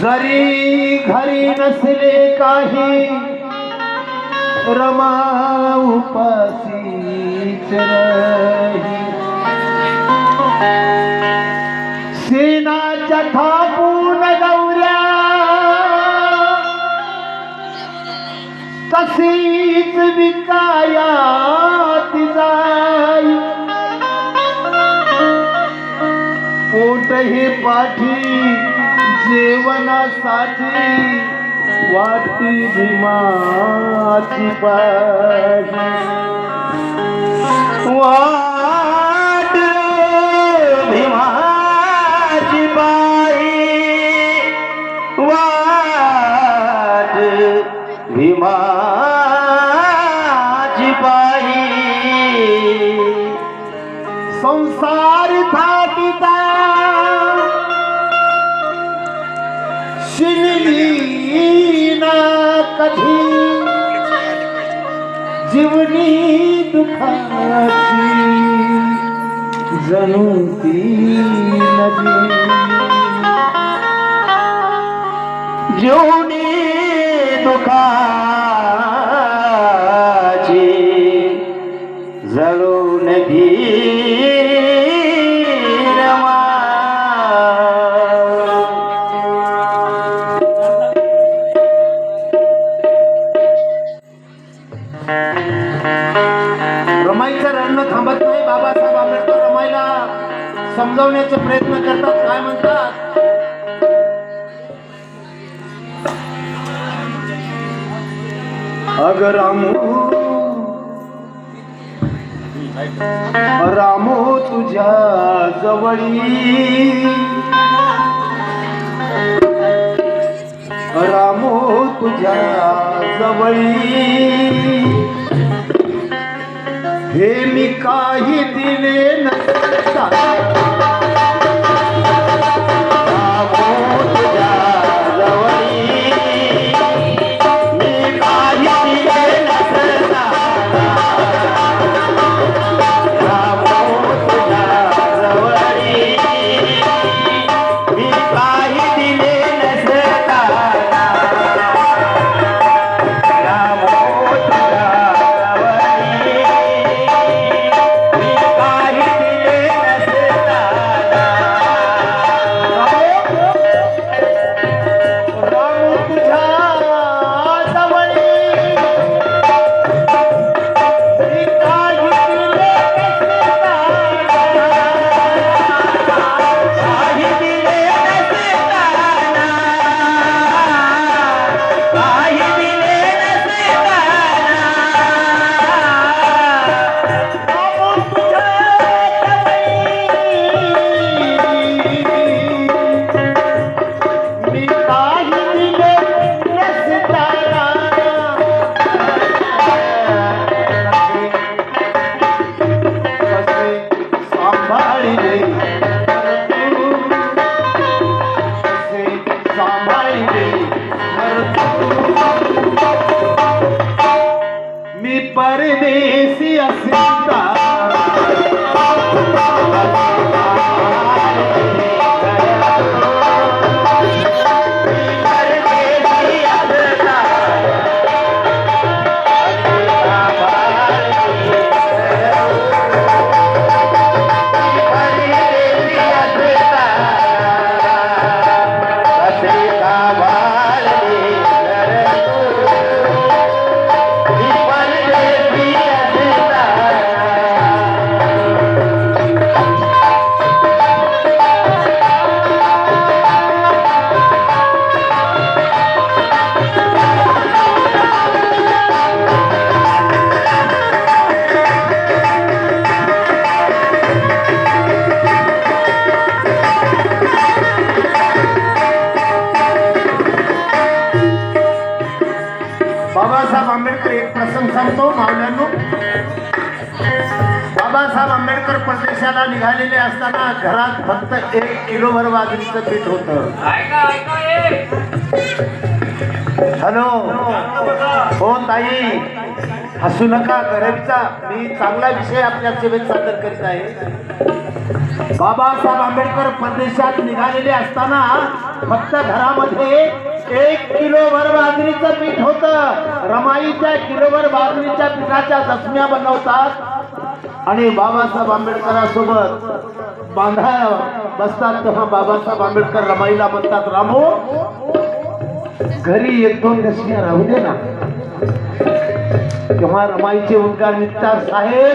जरी घरी नसले काही रमा उपासीच सेनाच्या थापून गौऱ्या तशीच विकाया तिचा पोट हे पाठी जेवणासाठी वाटी भीमाची पाठी. वा ঘর থাকিতা। না কঠি জীবনী দুঃখাচি জনুতি নদী। अगर रामू। रामो तुझ्या जवळी। रामो तुझ्या जवळी। हे मी काही दिले नसता परदेशाला निघालेले असताना घरात फक्त एक किलोभर बाजरीचं पीठ होतं. हॅलो. हो ताई. हसू नका गरजचा मी चांगला विषय आपल्या सेवेत सादर करीत आहे. बाबासाहेब आंबेडकर परदेशात निघालेले असताना फक्त घरामध्ये एक किलोभर बाजरीचं पीठ होत. रमाईच्या किलोभर बाजरीच्या पिठाच्या दसम्या बनवतात. आणि बाबासाहेब आंबेडकरांसोबत बांधा बसतात तेव्हा बाबासाहेब आंबेडकर रमाईला म्हणतात रामो घरी एक दोन घसण्या राहू दे ना. तेव्हा रमाईचे उद्गार निघतात साहेब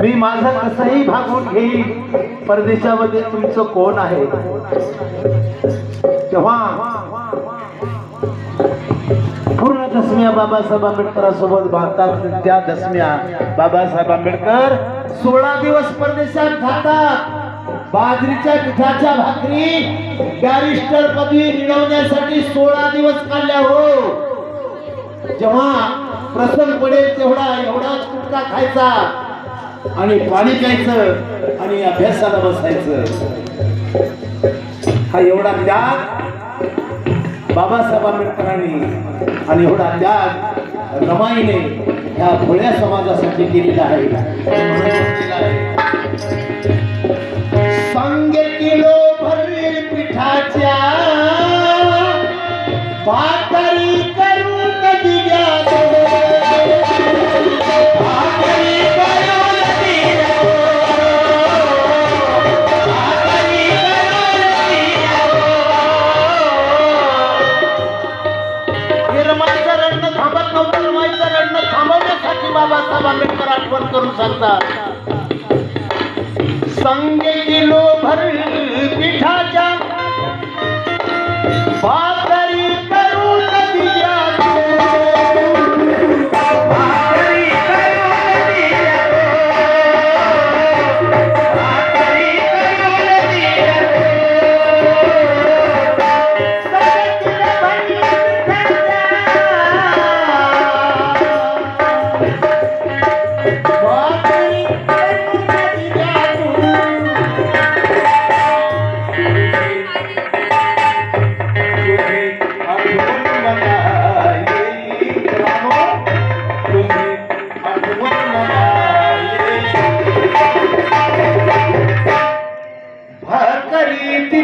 मी माझं कसंही भागून घेईन परदेशामध्ये तुमचं कोण आहे? तेव्हा दसम्या बाबासाहेब आंबेडकरांसोबत बांधतात त्या दसम्या बाबासाहेब आंबेडकर सोळा दिवस परदेशात जातात बाजरीच्या पिठाच्या भाकरी बॅरिस्टर पदवी मिळवण्यासाठी सोळा दिवस काढल्या हो. जेव्हा प्रसंग पडेल तेवढा एवढाच कुटका खायचा आणि पाणी प्यायचं आणि अभ्यासाला बसायचं. हा एवढा त्याग बाबासाहेब आंबेडकरांनी आणि एवढा त्याग रमाईने ह्या भोळ्या समाजासाठी केलेला आहे. सांगे किलो भरली पिठाच्या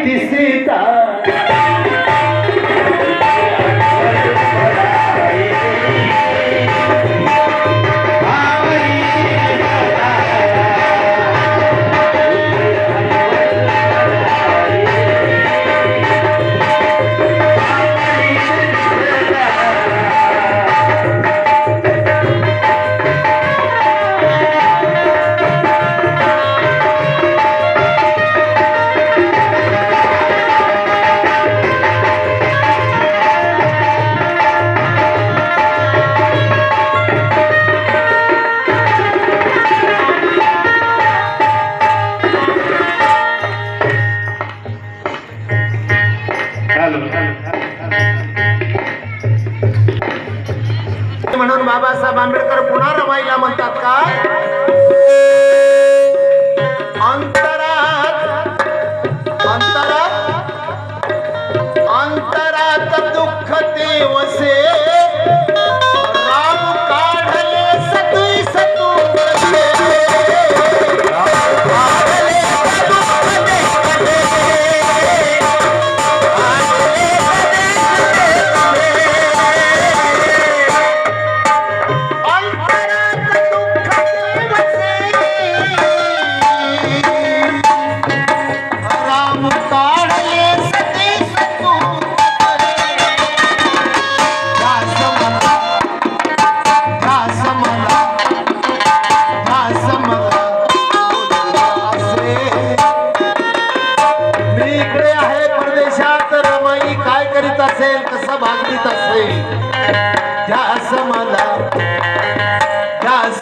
भाकरी ती என்றால்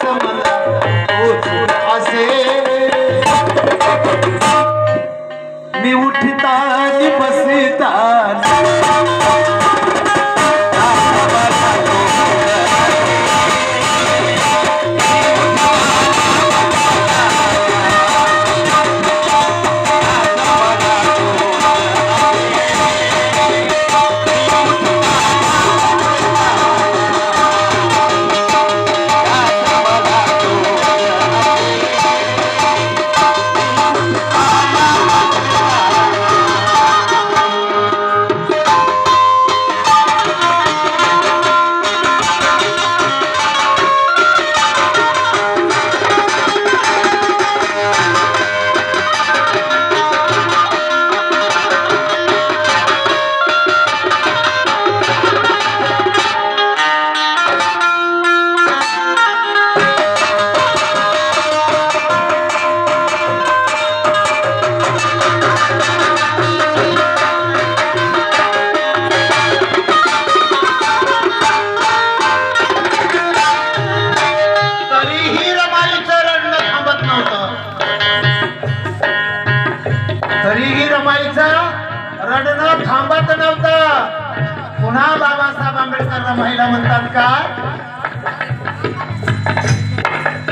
Toma,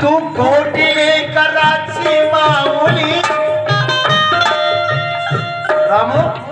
तू कोटीने कराची माऊली. रामू?